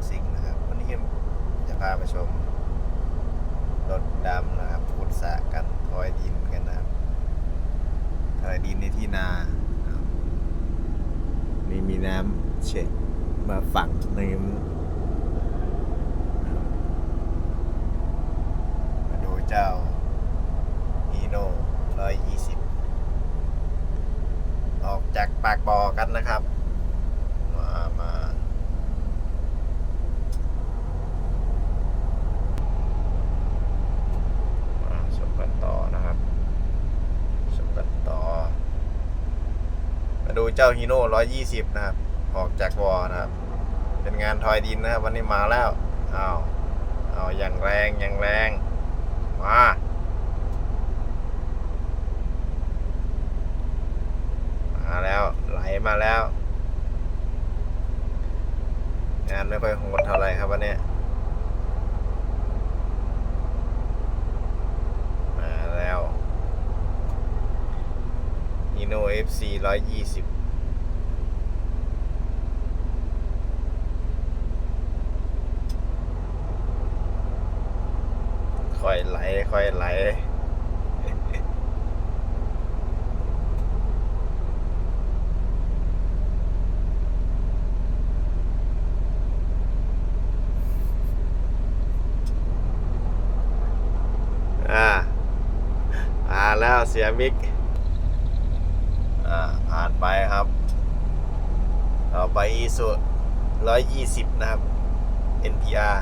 ต้องดำซิ่งนะครับ วันนี้จะพาไปชมรถดำนะครับขุดสระกันทอยดินกันนะครับทอยดินในที่นานี่มีน้ำเช็ดมาฝังในนะครับมาดูเจ้าฮีโน่ร้อยยี่สิบออกจากปากบ่อกันนะครับ มามา มาชมกันต่อนะครับชมกันต่อ มาดูเจ้าฮีโน่ร้อยยี่สิบนะครับ ออกจากวอนะครับ เป็นงานทอยดินนะครับ วันนี้มาแล้วเอาวเอาอย่างแรงอย่างแรง มามาแล้วไหลมาแล้ว งานไม่ค่อยโหดเท่าไหร่ครับวันนี้ มาแล้ว Hino FC ร้อยยี่สิบค่อยไหล ค่อยไหล อ่า อ่าแล้วเสียมิกาผ่านไปครับต่อไปอีสุร้อยยี่สิบนะครับ NPR